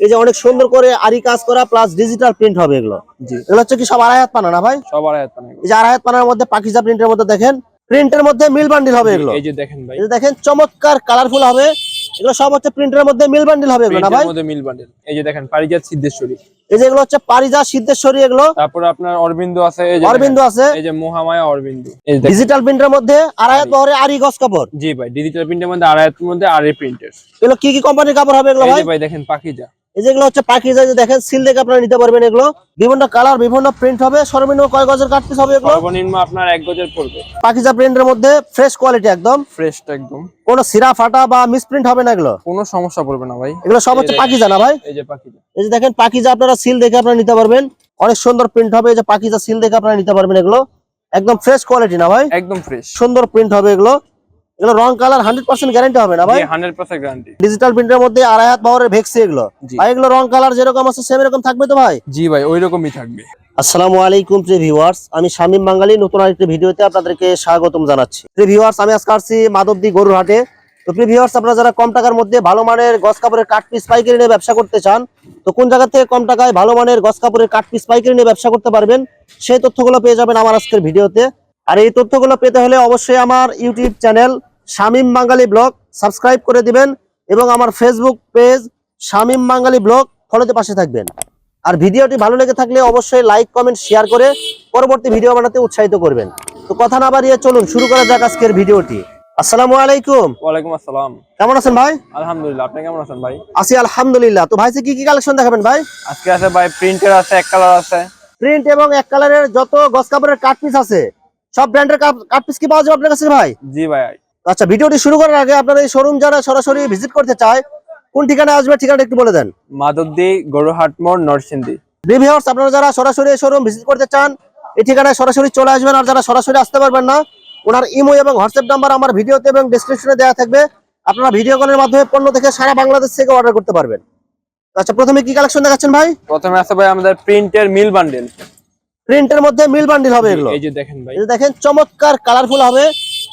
এই যে অনেক সুন্দর করে আরি কাজ করা প্লাস ডিজিটাল প্রিন্ট হবে এগুলো। এগুলো হচ্ছে কি সব আড়াই হাত পানা না ভাই? সব আড়াই হাত পানা এই যে আড়াই হাত পানার মধ্যে পাকিজা প্রিন্টের মধ্যে দেখেন প্রিন্টের মধ্যে মিল বান্ডিল হবে এগুলো। এই যে দেখেন ভাই। এই যে দেখেন চমৎকার কালারফুল হবে। এগুলো সব হচ্ছে প্রিন্টের মধ্যে মিল বান্ডিল হবে এগুলো না ভাই? মিল বান্ডিল এই যে দেখেন পারিজাত সিদ্ধেশ্বরী। এই যেগুলো হচ্ছে পারিজা সিদ্ধেশ্বরী এগুলো। তারপর আপনার অরবিন্দু আছে এই যে অরবিন্দু আছে। এই যে মহামায়া অরবিন্দু। এই ডিজিটাল প্রিন্টের মধ্যে আড়াই হাত বহরে আরি গস কাপড়। জি ভাই ডিজিটাল প্রিন্টের মধ্যে আড়াই মধ্যে আরি প্রিন্টের এগুলো কি কি কোম্পানির কাপড় হবে এগুলো ভাই? ভাই দেখেন পাখিজা। যেগুলো হচ্ছে পাকিজা যে দেখেন সিল দেখে আপনারা নিতে পারবেন এগুলো। বিভিন্ন কালার বিভিন্ন প্রিন্ট হবে সর্বনিম্ন কয় গজের কাট পিস হবে এগুলো? সর্বনিম্ন আপনার এক গজের পড়বে। প্রিন্টের মধ্যে ফ্রেশ কোয়ালিটি একদম। ফ্রেশটা একদম। কোনো সিরা ফাটা বা মিসপ্রিন্ট হবে না এগুলো? কোনো সমস্যা পড়বে না ভাই। এগুলো সব হচ্ছে যে- না ভাই? এই যে পাখিজা। এই যে দেখেন পাকিজা আপনারা সিল দেখে আপনারা নিতে পারবেন। অনেক সুন্দর প্রিন্ট হবে এই যে পাকিজা সিল দেখে আপনারা নিতে পারবেন এগুলো। একদম ফ্রেশ কোয়ালিটি না ভাই? একদম ফ্রেশ সুন্দর প্রিন্ট হবে এগুলো। এগুলো রং কালার হান্ড্রেড পার্সেন্ট গ্যারান্টি হবে না ভাই? হান্ড্রেড পার্সেন্ট গ্যারান্টি ডিজিটাল প্রিন্টের মধ্যে আড়াই হাত পাওয়ারের ভেক্সি এগুলো। এগুলো রং কালার যেরকম আছে সেম এরকম থাকবে তো ভাই? জি ভাই ওই রকমই থাকবে। আসসালামু আলাইকুম প্রিয় ভিউয়ার্স আমি শামীম বাঙালি নতুন আরেকটি ভিডিওতে আপনাদেরকে স্বাগতম জানাচ্ছি। প্রিয় ভিউয়ার্স আমি আজকে আসছি মাধবদী গরুর হাটে তো প্রিয় ভিউয়ার্স আপনারা যারা কম টাকার মধ্যে ভালো মানের গস কাপড়ের কাঠ পিস পাইকারি নিয়ে ব্যবসা করতে চান তো কোন জায়গা থেকে কম টাকায় ভালো মানের গস কাপড়ের কাঠ পিস পাইকারি নিয়ে ব্যবসা করতে পারবেন সেই তথ্যগুলো পেয়ে যাবেন আমার আজকের ভিডিওতে। আর এই তথ্যগুলো পেতে হলে অবশ্যই আমার YouTube channel Shamim Bangali blog subscribe করে দিবেন এবং আমার Facebook page Shamim Bangali blog ফলোতে পাশে থাকবেন। আর ভিডিওটি ভালো লেগে থাকলে অবশ্যই লাইক কমেন্ট শেয়ার করে পরবর্তী ভিডিও বানাতে উৎসাহিত করবেন। তো কথা না বাড়িয়ে চলুন শুরু করা যাক আজকের ভিডিওটি। আসসালামু আলাইকুম। ওয়ালাইকুম আসসালাম। কেমন আছেন ভাই? আলহামদুলিল্লাহ আপনি কেমন আছেন ভাই? আছি আলহামদুলিল্লাহ। তো ভাই কি কি কালেকশন দেখাবেন ভাই? আজকে আছে ভাই প্রিন্টের আছে এক কালার আছে। প্রিন্ট এবং এক কালারের যত গস কাপড়ের কাট পিস আছে সব ব্র্যান্ডের কাট পিস কি পাওয়া যাবে আপনার কাছে ভাই? জি ভাই। আচ্ছা ভিডিওটি শুরু করার আগে আপনার এই শোরুম যারা সরাসরি ভিজিট করতে চায় কোন ঠিকানায় আসবে ঠিকানা একটু বলে দেন। মাধবদী গরুহাট মোড় নরসিংদী। রিভিউয়ার্স আপনারা যারা সরাসরি এই শোরুম ভিজিট করতে চান এই ঠিকানায় সরাসরি চলে আসবেন আর যারা সরাসরি আসতে পারবেন না ওনার ইমো এবং হোয়াটসঅ্যাপ নাম্বার আমার ভিডিওতে এবং ডেসক্রিপশনে দেওয়া থাকবে। আপনারা ভিডিও কলের মাধ্যমে পণ্য থেকে সারা বাংলাদেশ থেকে অর্ডার করতে পারবেন। আচ্ছা প্রথমে কি কালেকশন দেখাচ্ছেন ভাই? প্রথমে আছে ভাই আমাদের প্রিন্টের মিল বান্ডেল প্রিন্টের মধ্যে মিল বান্ডিল হবে এগুলো। এই যে দেখেন ভাই। এই দেখেন চমৎকার কালারফুল হবে।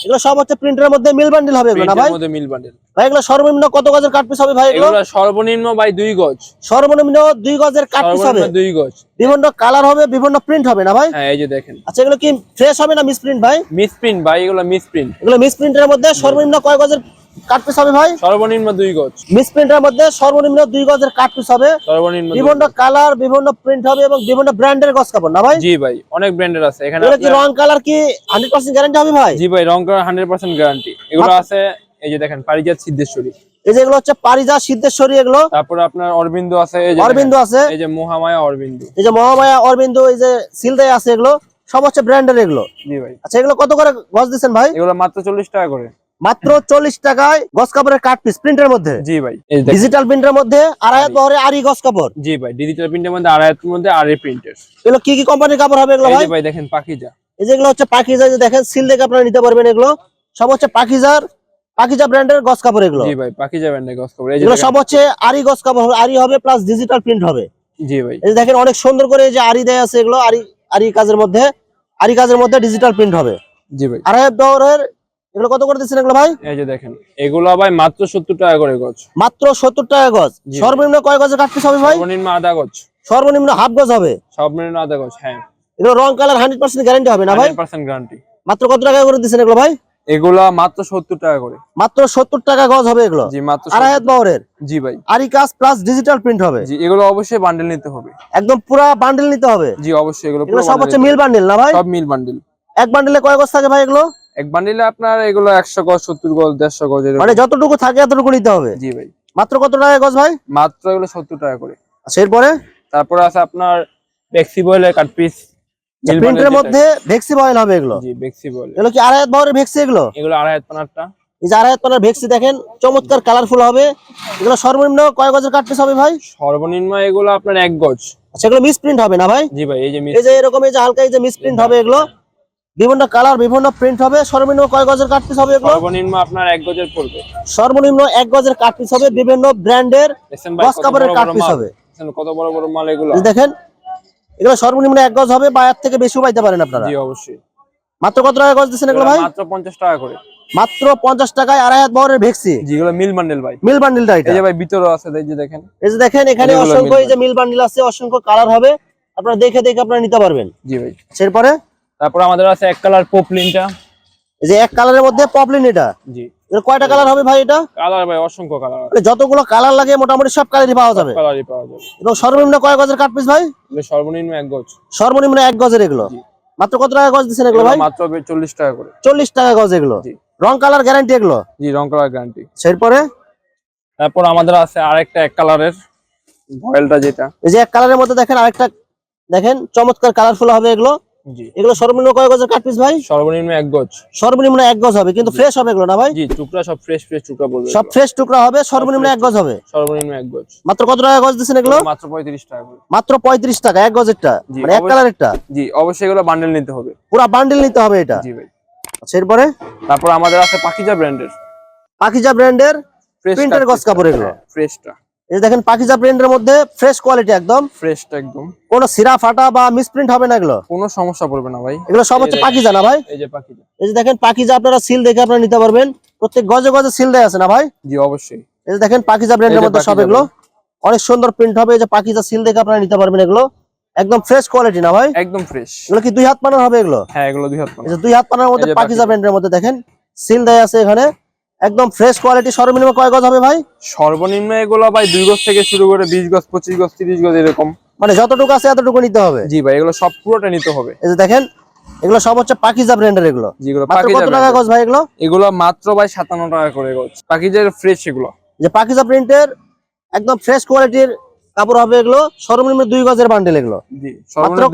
এগুলো সব হচ্ছে প্রিন্টের মধ্যে মিল বান্ডিল হবে এগুলো না ভাই? প্রিন্টের মধ্যে মিল বান্ডেল ভাই এগুলো সর্বনিম্ন কত গজের কাট পিস হবে ভাই এগুলো? এগুলো সর্বনিম্ন ভাই দুই গজ। সর্বনিম্ন দুই গজের কাট পিস হবে। সর্বনিম্ন দুই গজ। বিভিন্ন কালার হবে বিভিন্ন প্রিন্ট হবে না ভাই? হ্যাঁ এই যে দেখেন। আচ্ছা এগুলো কি ফ্রেশ হবে না মিস প্রিন্ট ভাই? মিস প্রিন্ট ভাই এগুলো মিস প্রিন্ট এগুলো মিস প্রিন্টের মধ্যে সর্বনিম্ন কয় গজের কাট পিস হবে ভাই? সর্বনিম্ন দুই গজ। মিস প্রিন্টের মধ্যে সর্বনিম্ন দুই গজের কাট পিস হবে। সর্বনিম্ন বিভিন্ন কালার বিভিন্ন প্রিন্ট হবে এবং বিভিন্ন ব্র্যান্ডের গস কাপড় না ভাই? জি ভাই অনেক ব্র্যান্ডের আছে। এখানে কি রং কালার কি হান্ড্রেড পার্সেন্ট গ্যারান্টি হবে ভাই? জি ভাই রং করা হান্ড্রেড পার্সেন্ট গ্যারান্টি এগুলো আছে এই যে দেখেন পারিজাত সিদ্ধেশ্বরী। এই যে এগুলো হচ্ছে পারিজা সিদ্ধেশ্বরী এগুলো। তারপরে আপনার অরবিন্দু আছে এই যে অরবিন্দু আছে। এই যে মহামায়া অরবিন্দু। এই যে মহামায়া অরবিন্দু এই যে সিলদাই আছে এগুলো সব হচ্ছে ব্র্যান্ডের এগুলো। জি ভাই। আচ্ছা এগুলো কত করে গজ দিচ্ছেন ভাই? এগুলো মাত্র চল্লিশ টাকা করে। মাত্র চল্লিশ টাকায় গস কাপড়ের কাট পিস প্রিন্টের মধ্যে। জি ভাই। ডিজিটাল প্রিন্টের মধ্যে আড়াই বহরে আরি গস কাপড়। জি ভাই ডিজিটাল প্রিন্টের মধ্যে আড়াই মধ্যে আড়াই প্রিন্টের এগুলো কি কি কোম্পানির কাপড় হবে এগুলো ভাই? ভাই দেখেন পাখিজা এই যেগুলো হচ্ছে পাকিজা যে দেখেন সিল দেখে আপনারা নিতে পারবেন এগুলো। সব হচ্ছে পাকিজার পাকিজা ব্র্যান্ডের গস কাপড় এগুলো। জি ভাই পাখিজা ব্র্যান্ডের গস কাপড়। এগুলো সব হচ্ছে আরি গস কাপড় হবে আরি হবে প্লাস ডিজিটাল প্রিন্ট হবে। জি ভাই। এই দেখেন অনেক সুন্দর করে এই যে আরি দেয়া আছে এগুলো আরি আরি কাজের মধ্যে আরি কাজের মধ্যে ডিজিটাল প্রিন্ট হবে। জি ভাই। আড়াই দৌড়ের এগুলো কত করে দিচ্ছেন এগুলো ভাই? এই যে দেখেন এগুলো ভাই মাত্র সত্তর টাকা করে গজ। মাত্র সত্তর টাকা গজ। সর্বনিম্ন কয় গজের কাট পিস হবে ভাই? সর্বনিম্ন আধা গজ। সর্বনিম্ন হাফ গজ হবে? সর্বনিম্ন আধা গজ হ্যাঁ। এগুলো রং কালার হান্ড্রেড পার্সেন্ট গ্যারান্টি হবে না ভাই? হান্ড্রেড পার্সেন্ট গ্যারান্টি মাত্র কত টাকা করে দিচ্ছেন এগুলো ভাই? এগুলা মাত্র সত্তর টাকা করে। মাত্র সত্তর টাকা গজ হবে এগুলো? জি মাত্র আড়াই 70 হাত বহরের জি ভাই। আরি কাজ প্লাস ডিজিটাল প্রিন্ট হবে? জি এগুলো অবশ্যই বান্ডেল নিতে হবে। একদম পুরা বান্ডেল নিতে হবে? জি অবশ্যই এগুলো সব হচ্ছে মিল বান্ডেল না ভাই? সব মিল বান্ডেল এক বান্ডেলে কয় গজ থাকে ভাই এগুলো? এক বান্ডিলে আপনার এগুলো একশো গজ সত্তর গজ দেড়শো গজ মানে যতটুকু থাকে এতটুকু নিতে হবে? জি ভাই। মাত্র কত টাকা গজ ভাই? মাত্র এগুলো সত্তর টাকা করে। আচ্ছা এরপরে? তারপরে আছে আপনার বেক্সিবয়েলের কাট পিস। প্রিন্টের মধ্যে ভেক্সি বয়েল হবে এগুলো? জি বেক্সিবয়েল এগুলো কি আড়াই হাত বহরের ভেক্সি এগুলো? এগুলো আড়াই হাত পানারটা। এই যে আড়াই হাত পানার ভেক্সি দেখেন চমৎকার কালারফুল হবে। এগুলো সর্বনিম্ন কয় গজের কাট পিস হবে ভাই? সর্বনিম্ন এগুলো আপনার এক গজ। আচ্ছা এগুলো মিস প্রিন্ট হবে না ভাই? জি ভাই এই যে এই যে এরকম এই যে হালকা এই যে মিস প্রিন্ট হবে এগুলো। বিভিন্ন কালার বিভিন্ন প্রিন্ট হবে সর্বনিম্ন কয় গজের কাট পিস হবে এগুলো? সর্বনিম্ন আপনার এক গজের পড়বে। সর্বনিম্ন এক গজের কাট পিস হবে বিভিন্ন ব্র্যান্ডের গজ কাপড়ের বড় কাট পিস হবে। কত বড় বড় মাল এগুলো? দেখেন এগুলো সর্বনিম্ন এক গজ হবে বা এর থেকে বেশি পাইতে পারেন আপনারা। জি অবশ্যই। মাত্র কত টাকা গজ দিচ্ছেন এগুলো ভাই? মাত্র পঞ্চাশ টাকা করে। মাত্র পঞ্চাশ টাকায় আড়াই হাত বহরের ভেক্সি জি এগুলো মিল বান্ডেল ভাই। মিল বান্ডিলটা এটা। এই যে ভাই ভিতরে আছে এই যে দেখেন। এই যে দেখেন এখানে অসংখ্য এই যে মিল বান্ডিল আছে অসংখ্য কালার হবে। আপনারা দেখে দেখে আপনারা নিতে পারবেন। জি ভাই। এরপরে তারপর আমাদের আছে এক কালার পপলিনটা। এই যে এক কালারের মধ্যে পপলিন এটা? জি। এর কয়টা কালার হবে ভাই এটা? কালার ভাই অসংখ্য কালার যতগুলো কালার লাগে মোটামুটি সব কালারই পাওয়া যাবে। কালারই পাওয়া যাবে। এবং সর্বনিম্ন কয় গজের কাট পিস ভাই? সর্বনিম্ন এক গজ। সর্বনিম্ন এক গজের এগুলো? জি। মাত্র কত টাকা গজ দিচ্ছেন এগুলো ভাই? মাত্র চল্লিশ টাকা করে। চল্লিশ টাকা গজ এগুলো। জি। রং কালার গ্যারান্টি এগুলো? জি রং কালার গ্যারান্টি এরপরে তারপর আমাদের আছে আরেকটা এক কালারের ভয়েলটা যেটা। এই যে এক কালারের মধ্যে দেখেন আরেকটা দেখেন চমৎকার কালারফুল হবে এগুলো। এগুলো সর্বনিম্ন কয় গজের কাট পিস ভাই? সর্বনিম্ন এক গজ। সর্বনিম্ন এক গজ হবে কিন্তু ফ্রেশ হবে এগুলো না ভাই? জি টুকরা সব ফ্রেশ ফ্রেশ টুকরা বলবে সব ফ্রেশ টুকরা হবে সর্বনিম্ন এক গজ হবে? সর্বনিম্ন এক গজ। মাত্র কত টাকা গজ দিচ্ছেন এগুলো? মাত্র পঁয়ত্রিশ টাকা করে। মাত্র পঁয়ত্রিশ টাকা এক গজেরটা? মানে এক। কালারেরটা? জি অবশ্যই এগুলো বান্ডেল নিতে হবে। পুরো বান্ডিল নিতে হবে এটা? জি ভাই। আচ্ছা এরপরে? তারপর আমাদের আছে পাকিজা ব্র্যান্ডের পাকিজা ব্র্যান্ডের প্রিন্টের গজ কাপড় এগুলো। ফ্রেশটা এই যে দেখেন পাকিজা প্রিন্টের মধ্যে ফ্রেশ কোয়ালিটি একদম। ফ্রেশটা একদম। কোনো সিরা ফাটা বা মিসপ্রিন্ট হবে না এগুলো? কোনো সমস্যা পড়বে না ভাই। এগুলো সব হচ্ছে পাকিজা না ভাই? এই যে পাকিজা। এই যে দেখেন পাকিজা আপনারা সিল দেখে আপনারা নিতে পারবেন। প্রত্যেক গজে গজে সিল দেয়া আছে না ভাই? জি অবশ্যই। এই যে দেখেন পাকিজা ব্র্যান্ডের মধ্যে সব এগুলো। অনেক সুন্দর প্রিন্ট হবে। এই যে পাকিজা সিল দেখে আপনারা নিতে পারবেন এগুলো। একদম ফ্রেশ কোয়ালিটি না ভাই? একদম ফ্রেশ এগুলো কি দুই হাত পানার হবে এগুলো? হ্যাঁ এগুলো দুই হাত পানা এই যে দুই হাত পানার মধ্যে পাকিজা। ব্র্যান্ডের মধ্যে দেখেন। সিল দেয়া আছে এখানে। একদম ফ্রেশ কোয়ালিটি সর্বনিম্ন কয় গজ হবে ভাই? সর্বনিম্ন এগুলো ভাই দুই গজ থেকে শুরু করে বিশ গজ পঁচিশ গজ তিরিশ গজ এরকম। মানে যতটুকু আছে এতটুকু নিতে হবে? জি ভাই এগুলো সব পুরোটা নিতে হবে। এই যে দেখেন এগুলো সব হচ্ছে পাকিজা ব্র্যান্ডের এগুলো। যেগুলো কত টাকা গজ ভাই এগুলো? এগুলো মাত্র ভাই সাতান্ন টাকা করে গজ। পাকিজার ফ্রেশ এগুলো। যে পাকিজা প্রিন্টের একদম ফ্রেশ কোয়ালিটির কাপড় হবে এগুলো সর্বনিম্ন দুই গজের বান্ডেল এগুলো।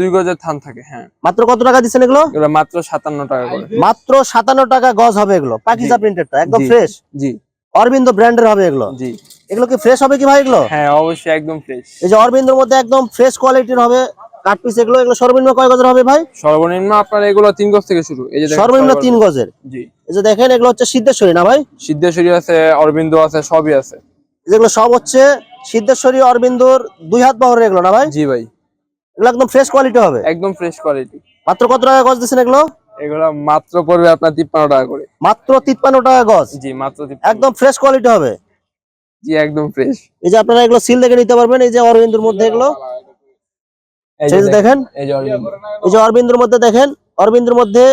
দুই গজের থান থাকে হ্যাঁ। মাত্র কত টাকা দিচ্ছেন এগুলো? এগুলো মাত্র সাতান্ন টাকা করে। মাত্র সাতান্ন টাকা গজ হবে এগুলো পাকিজা জি। প্রিন্টেরটা একদম। ফ্রেশ জি। অরবিন্দ ব্র্যান্ডের হবে এগুলো? জি। এগুলো কি ফ্রেশ হবে কি ভাই এগুলো? হ্যাঁ অবশ্যই একদম ফ্রেশ এই যে অরবিন্দর মধ্যে একদম ফ্রেশ কোয়ালিটির হবে কাট পিস এগুলো এগুলো সর্বনিম্ন কয় গজের হবে ভাই? সর্বনিম্ন আপনার এগুলো তিন গজ থেকে শুরু এই যে সর্বনিম্ন তিন গজের। জি। এই যে দেখেন এগুলো হচ্ছে সিদ্ধেশ্বরী না ভাই? সিদ্ধেশ্বরী আছে অরবিন্দ আছে সবই আছে। যেগুলো সব হচ্ছে সিদ্ধেশ্বরী অরবিন্দর দুই হাত বহরের এগুলো না ভাই? জি ভাই। এগুলো একদম ফ্রেশ কোয়ালিটি হবে? একদম ফ্রেশ কোয়ালিটি মাত্র কত টাকা গজ দিচ্ছেন এগুলো? এগুলো মাত্র পড়বে আপনার তিপ্পান্ন টাকা করে। মাত্র তিপ্পান্ন টাকা গজ? জি মাত্র একদম ফ্রেশ কোয়ালিটি হবে? জি একদম ফ্রেশ এই যে আপনারা এগুলো সিল দেখে নিতে পারবেন এই যে অরবিন্দুর মধ্যে এগুলো। দেখেন। এই যে অরবিন্দ। এই যে অরবিন্দুর মধ্যে দেখেন অরবিন্দুর মধ্যে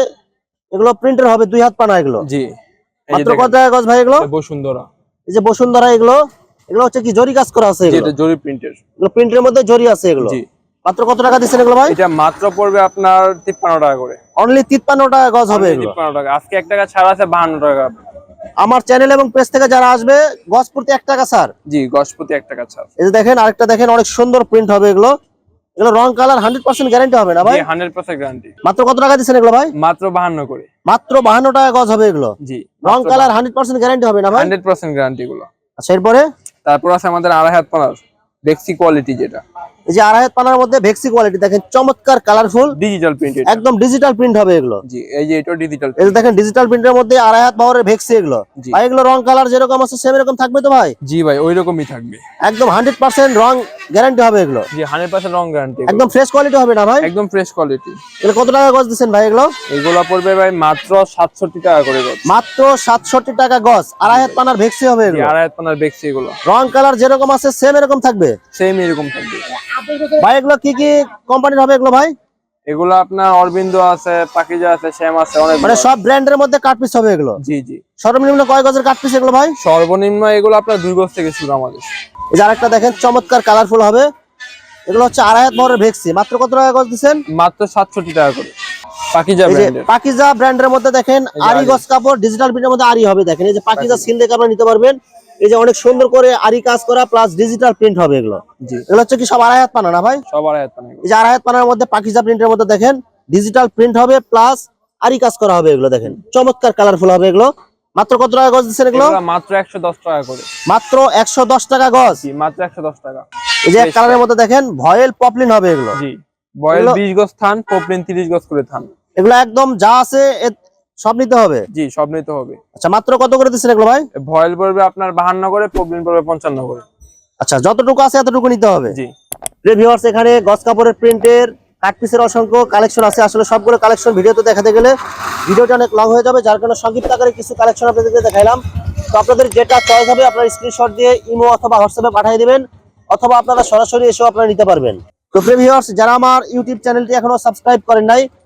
এগুলো প্রিন্টার হবে দুই হাত পানা এগুলো। জি। মাত্র কত টাকা গজ ভাই এগুলো? বসুন্ধরা। এই যে বসুন্ধরা এগুলো। এগুলো হচ্ছে কি জরি কাজ করা আছে এগুলো? এটা জরি প্রিন্টের এগুলো প্রিন্টের মধ্যে জরি আছে এগুলো? জি। মাত্র কত টাকা দিচ্ছেন এগুলো ভাই? এটা মাত্র পড়বে আপনার তিপ্পান্ন টাকা করে। অনলি তিপ্পান্ন টাকা গজ হবে এগুলো। তিপ্পান্ন টাকা। আজকে এক টাকা ছাড় আছে বাহান্ন টাকা। আমার চ্যানেল এবং পেজ থেকে যারা আসবে গজ প্রতি এক টাকা স্যার জি গজপতি এক টাকা ছাড়। এই যে দেখেন আরেকটা দেখেন অনেক সুন্দর প্রিন্ট হবে এগুলো। এগুলো রং কালার হান্ড্রেড পার্সেন্ট গ্যারান্টি হবে না ভাই? জি হান্ড্রেড পার্সেন্ট গ্যারান্টি মাত্র কত টাকা দিচ্ছেন এগুলো ভাই? মাত্র বাহান্ন করে। মাত্র বাহান্ন টাকা গজ হবে এগুলো। জি রং কালার হান্ড্রেড পার্সেন্ট গ্যারান্টি হবে না ভাই? হান্ড্রেড পার্সেন্ট গ্যারান্টি গুলো আচ্ছা এরপরে? তারপর আছে আমাদের আড়াই হাত পানার দেখছি কোয়ালিটি যেটা। এই যে আড়াই পানার মধ্যে ভেক্সি কোয়ালিটি দেখেন চমৎকার কালারফুল ডিজিটাল প্রিন্ট একদম ডিজিটাল প্রিন্ট হবে এগুলো। জি এই যে এটা ডিজিটাল এই দেখেন ডিজিটাল প্রিন্টের মধ্যে আড়াই হাত পাওয়ারের ভেক্সি এগুলো। ভাই এগুলো রং কালার যেরকম আছে সেম এরকম থাকবে তো ভাই? জি ভাই ওই রকমই থাকবে। একদম হান্ড্রেড পার্সেন্ট রং গ্যারান্টি হবে এগুলো। জি হান্ড্রেড পার্সেন্ট রং গ্যারান্টি একদম ফ্রেশ কোয়ালিটি হবে না ভাই? একদম ফ্রেশ কোয়ালিটি এগুলো কত টাকা গজ দিচ্ছেন ভাই এগুলো? এগুলো পড়বে ভাই মাত্র সাতষট্টি টাকা করে গজ। মাত্র সাতষট্টি টাকা গজ। আড়াই হাত পানার ভেক্সি হবে এগুলো। আড়াই হাত পানার ভেক্সি এগুলো। রং কালার যেরকম আছে সেম এরকম থাকবে? সেম এরকম থাকবে। ভাই এগুলো কি কি কোম্পানির হবে এগুলো ভাই? এগুলো আপনার অরবিন্দ আছে পাকিজা আছে শ্যাম আছে অনেক মানে সব ব্র্যান্ডের মধ্যে কাট পিস হবে এগুলো? জি জি। সর্বনিম্ন কয় গজের কাট পিস এগুলো ভাই? সর্বনিম্ন এগুলো আপনার দুই গজ থেকে শুরু আমাদের। এই যে আরেকটা দেখেন চমৎকার কালারফুল হবে। এগুলো হচ্ছে আড়াই হাত বড় ভেক্সি মাত্র কত টাকা গজ দিচ্ছেন? মাত্র সাতষট্টি টাকা করে। পাকিজা ব্র্যান্ডের পাকিজা ব্র্যান্ডের মধ্যে দেখেন আরি। গজ কাপড় ডিজিটাল প্রিন্টের মধ্যে আরি হবে। দেখেন এই যে পাকিজা সিল দেখে আপনারা নিতে পারবেন। এই যে অনেক সুন্দর করে আরি কাজ করা প্লাস ডিজিটাল প্রিন্ট হবে এগুলো। এগুলো হচ্ছে কি সব আড়াই হাত পানা না ভাই? সব আড়াই হাত পানা। এই যে আড়াই হাত পানার মধ্যে পাকিজা প্রিন্টের মধ্যে দেখেন ডিজিটাল প্রিন্ট হবে প্লাস আরি কাজ করা হবে এগুলো দেখেন। চমৎকার কালারফুল হবে এগুলো। মাত্র কত টাকা গজ দিচ্ছেন এগুলো? মাত্র একশো দশ টাকা করে। মাত্র একশো দশ টাকা গজ। জি মাত্র একশো দশ টাকা। এই যে এক কালারের মধ্যে দেখেন ভয়েল পপলিন হবে এগুলো। জি এগুলো- বিশ গজ থান পপলিন তিরিশ গজ করে থান। এগুলো একদম যা আছে সব নিতে হবে? জি সব নিতে হবে। আচ্ছা মাত্র কত করে দিচ্ছেন এগুলো ভাই? ভয়েল পড়বে আপনার বাহান্ন করে পপলিন পড়বে পঞ্চান্ন করে। আচ্ছা যতটুকু আছে এতটুকু নিতে হবে? জি। ভিউয়ার্স এখানে গস কাপড়ের প্রিন্টের কাট পিসের অসংখ্য কালেকশন আছে। আসলে সবগুলো কালেকশন ভিডিওতে দেখাতে গেলে ভিডিওটা অনেক লং হয়ে যাবে যার কারণে সংক্ষিপ্ত আকারে কিছু কালেকশন আপনাদেরকে দেখাইলাম। তো আপনাদের যেটা চয়েস হবে আপনার স্ক্রিনশট দিয়ে ইমো অথবা হোয়াটসঅ্যাপে পাঠিয়ে দিবেন অথবা আপনারা সরাসরি এসেও আপনারা নিতে পারবেন। তো প্রিভিউয়ার্স যারা আমার ইউটিউব চ্যানেলটি এখনও সাবস্ক্রাইব করেন নাই